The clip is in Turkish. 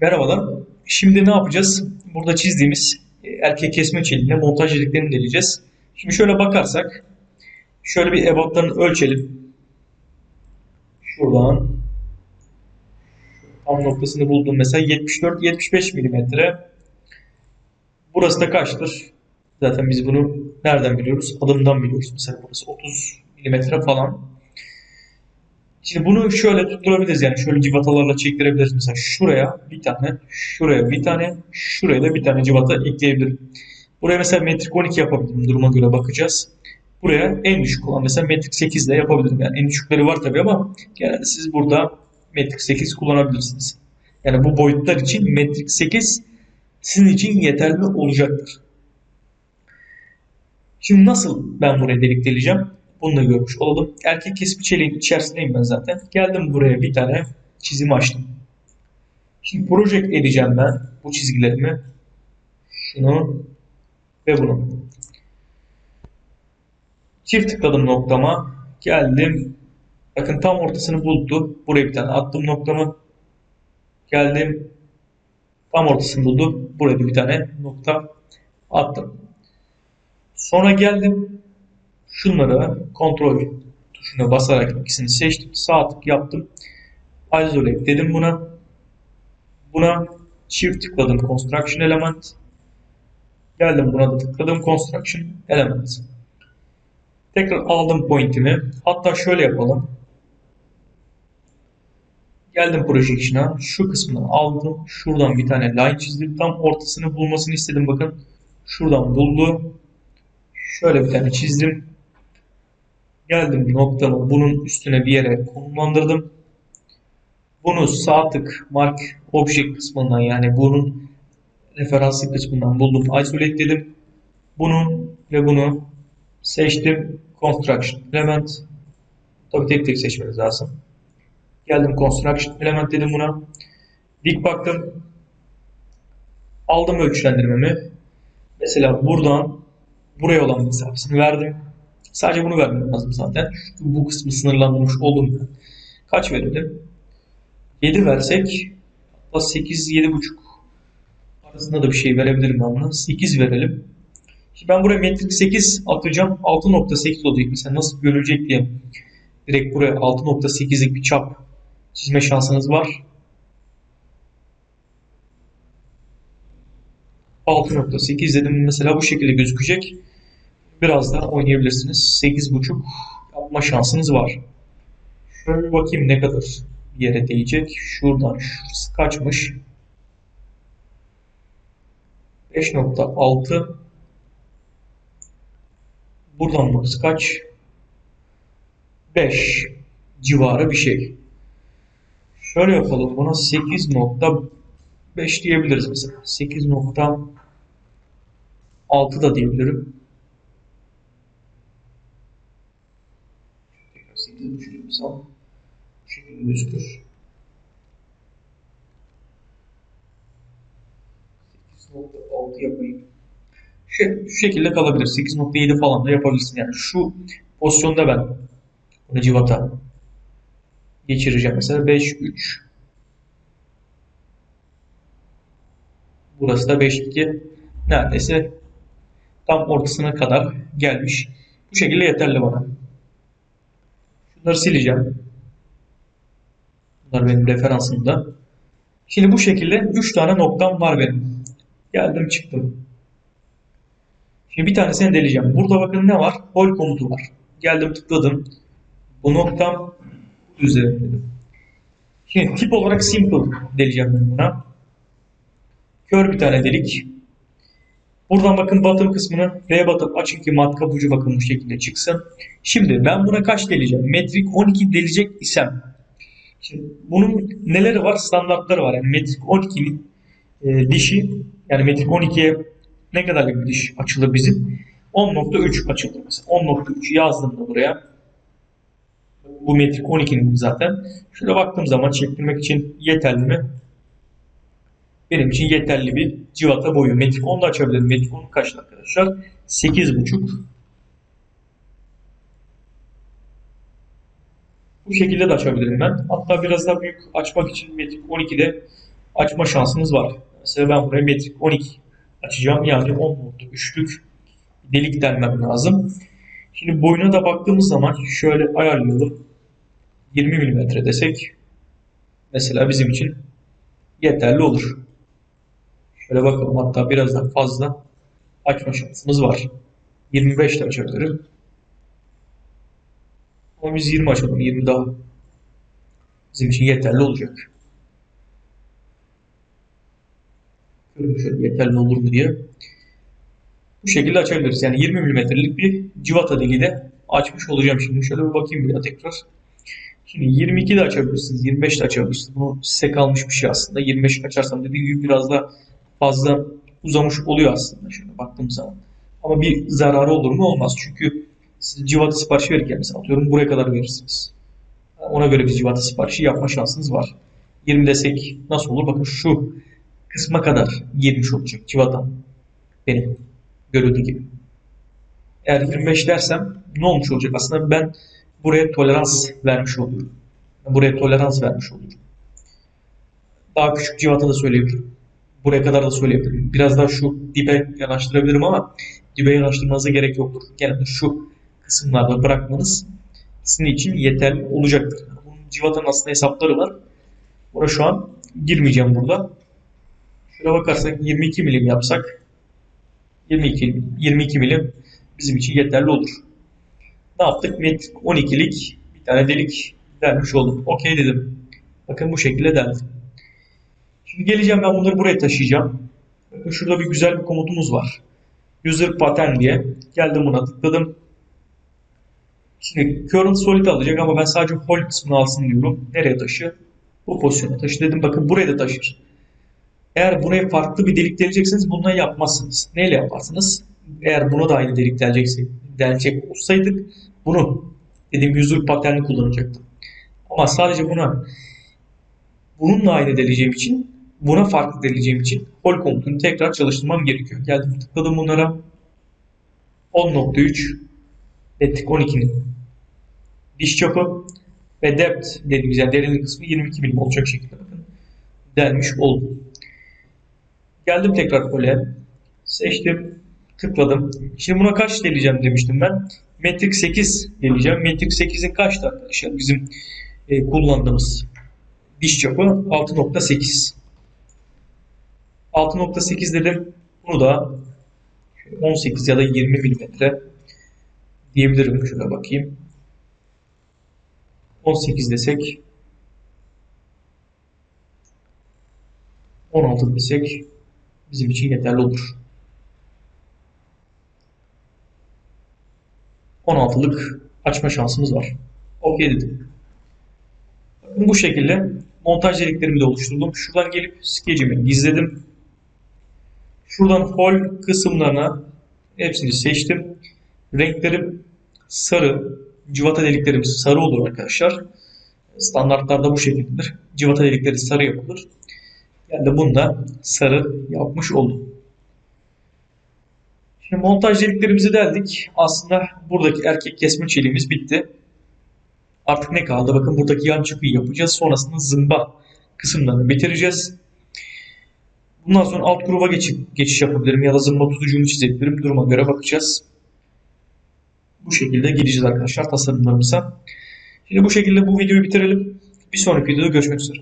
Merhabalar. Şimdi ne yapacağız? Burada çizdiğimiz e, erkek kesme çeliğine montaj deliklerini deleceğiz. Şimdi şöyle bakarsak şöyle bir ebatlarını ölçelim. Şuradan tam noktasını buldum mesela 74-75 milimetre. Burası da kaçtır? Zaten biz bunu nereden biliyoruz? Adımdan biliyoruz. Mesela burası 30 milimetre falan. Şimdi bunu şöyle tutturabiliriz yani şöyle civatalarla çektirebiliriz. Mesela şuraya bir tane, şuraya bir tane, şuraya da bir tane civata ekleyebilirim. Buraya mesela metrik 12 yapabilirim. Duruma göre bakacağız. Buraya en düşük olan mesela metrik 8 de yapabilirim. Yani en düşükleri var tabii ama genelde siz burada metrik 8 kullanabilirsiniz. Yani bu boyutlar için metrik 8 sizin için yeterli olacaktır. Şimdi nasıl ben buraya delik deleceğim? Bunu da görmüş olalım. Erkek kesme çeliğin içerisindeyim ben zaten. Geldim buraya bir tane çizim açtım. Şimdi project edeceğim ben bu çizgilerimi. Şunu ve bunu. Çift tıkladım noktama. Geldim. Bakın tam ortasını buldu. Buraya bir tane attım noktamı. Geldim. Tam ortasını buldu. Buraya bir tane nokta attım. Sonra geldim. Şunları kontrol tuşuna basarak ikisini seçtim. Sağ tık yaptım. Isolate dedim buna. Buna çift tıkladım construction element. Geldim buna da tıkladım construction element. Tekrar aldım pointimi. Hatta şöyle yapalım. Geldim projection'a. Şu kısmını aldım. Şuradan bir tane line çizdim. Tam ortasını bulmasını istedim. Bakın. Şuradan buldu. Şöyle bir tane çizdim. Geldim noktamı bunun üstüne bir yere konumlandırdım. Bunu sağ tık mark object kısmından yani bunun referanslı kısmından buldum. Isolate dedim. Bunu ve bunu seçtim. Construction element. Tabi tek tek seçmeniz lazım. Geldim construction element dedim buna. Dik baktım. Aldım ölçülendirmemi. Mesela buradan buraya olan mesafesini verdim. Sadece bunu vermem lazım zaten. Bu kısmı sınırlandırmış oldum. Kaç verelim? 7 versek hatta 8 7,5 arasında da bir şey verebilirim ben buna. 8 verelim. Şimdi ben buraya metrik 8 atacağım. 6.8 olacak mesela nasıl görülecek diye. Direkt buraya 6.8'lik bir çap çizme şansınız var. 6.8 dedim mesela bu şekilde gözükecek biraz daha oynayabilirsiniz. 8.5 yapma şansınız var. Şöyle bir bakayım ne kadar yere değecek. Şuradan şurası kaçmış. 5.6 Buradan burası kaç? 5 civarı bir şey. Şöyle yapalım. Buna 8.5 diyebiliriz mesela. 8.6 da diyebilirim. 8.5 yapsam bu şekilde gözükür. 8.6 yapayım. Şu, şu şekilde kalabilir. 8.7 falan da yapabilirsin. Yani şu pozisyonda ben bunu civata geçireceğim. Mesela 5, 3 Burası da 5, 2 neredeyse tam ortasına kadar gelmiş. Bu şekilde yeterli bana. Bunları sileceğim. Bunlar benim referansımda. Şimdi bu şekilde 3 tane noktam var benim. Geldim çıktım. Şimdi bir tanesini deleyeceğim. Burada bakın ne var? Hol komutu var. Geldim tıkladım. Bu noktam üzerinde dedim. Şimdi tip olarak simple deleyeceğim ben buna. Kör bir tane delik. Buradan bakın bottom kısmını V batıp açın ki matkap ucu bakın bu şekilde çıksın. Şimdi ben buna kaç deleceğim? Metrik 12 delecek isem. Şimdi bunun neleri var? Standartları var. Yani metrik 12'nin e, dişi yani metrik 12'ye ne kadarlık bir diş açılır bizim? 10.3 açılır mesela. 10.3 yazdım da buraya. Bu metrik 12'nin zaten. Şöyle baktığım zaman çektirmek için yeterli mi? Benim için yeterli bir civata boyu. Metrik 10'da açabilirim. Metrik 10 kaçtı arkadaşlar? 8.5. Bu şekilde de açabilirim ben. Hatta biraz daha büyük açmak için metrik 12'de açma şansınız var. Mesela ben buraya metrik 12 açacağım. Yani 10 nokta üçlük delik delmem lazım. Şimdi boyuna da baktığımız zaman şöyle ayarlayalım. 20 mm desek mesela bizim için yeterli olur. Şöyle bakalım hatta biraz daha fazla açma şansımız var. 25 de açabilirim. Ama biz 20 açalım. 20 daha bizim için yeterli olacak. Şöyle yeterli olur mu diye. Bu şekilde açabiliriz. Yani 20 mm'lik bir civata deliği de açmış olacağım şimdi. Şöyle bir bakayım bir daha tekrar. Şimdi 22 de açabilirsiniz. 25 de açabilirsiniz. Bu size kalmış bir şey aslında. 25 açarsam dediğim gibi biraz da fazla uzamış oluyor aslında. Şöyle baktığım zaman. Ama bir zararı olur mu? Olmaz. Çünkü siz civata siparişi verirken mesela atıyorum buraya kadar verirsiniz. Ona göre bir civata siparişi yapma şansınız var. 20 desek nasıl olur? Bakın şu kısma kadar girmiş olacak civatam. Benim görüldüğü gibi. Eğer 25 dersem ne olmuş olacak? Aslında ben buraya tolerans vermiş oluyorum. Buraya tolerans vermiş oluyorum. Daha küçük civata da söyleyebilirim. Buraya kadar da söyleyebilirim. Biraz daha şu dibe yanaştırabilirim ama dibe yanaştırmanıza gerek yoktur. Genelde şu kısımlarda bırakmanız sizin için yeterli olacaktır. Bunun civatanın aslında hesapları var. Buna şu an girmeyeceğim burada. Şöyle bakarsak 22 milim yapsak 22, 22 milim bizim için yeterli olur. Ne yaptık? Metrik 12'lik bir tane delik delmiş oldum. Okey dedim. Bakın bu şekilde deldim. Şimdi geleceğim ben bunları buraya taşıyacağım. Bakın şurada bir güzel bir komutumuz var. User pattern diye. Geldim buna tıkladım. Şimdi current solid alacak ama ben sadece hold kısmını alsın diyorum. Nereye taşı? Bu pozisyona taşı dedim. Bakın buraya da taşır. Eğer buraya farklı bir delik delecekseniz bundan yapmazsınız. Neyle yaparsınız? Eğer buna da aynı delik delecek, delecek olsaydık bunu dediğim user patterni kullanacaktım. Ama sadece buna bununla aynı deleceğim için buna farklı deleceğim için hol komutunu tekrar çalıştırmam gerekiyor. Geldim tıkladım bunlara. 10.3 netlik 12'nin diş çapı ve depth dediğimiz yani derinlik kısmı 22 milim olacak şekilde bakın delmiş oldum. Geldim tekrar hole. Seçtim. Tıkladım. Şimdi buna kaç deleyeceğim demiştim ben. Metrik 8 deleyeceğim. Metrik 8'in kaçtı arkadaşlar? Bizim e, kullandığımız diş çapı 6.8. 6.8 dedim. Bunu da 18 ya da 20 milimetre diyebilirim. Şöyle bakayım. 18 desek 16 desek bizim için yeterli olur. 16'lık açma şansımız var. Okey dedim. Bu şekilde montaj deliklerimi de oluşturdum. Şuradan gelip skecimi gizledim. Şuradan hol kısımlarına hepsini seçtim. Renklerim sarı. Civata deliklerim sarı olur arkadaşlar. Standartlarda bu şekildedir. Civata delikleri sarı yapılır. Yani de bunu da sarı yapmış oldum. Şimdi montaj deliklerimizi deldik. Aslında buradaki erkek kesme çeliğimiz bitti. Artık ne kaldı? Bakın buradaki yan çıkıyı yapacağız. Sonrasında zımba kısımlarını bitireceğiz. Bundan sonra alt gruba geçip geçiş yapabilirim ya da zımba tutucumu çizebilirim. Duruma göre bakacağız. Bu şekilde gideceğiz arkadaşlar tasarımlarımıza. Şimdi bu şekilde bu videoyu bitirelim. Bir sonraki videoda görüşmek üzere.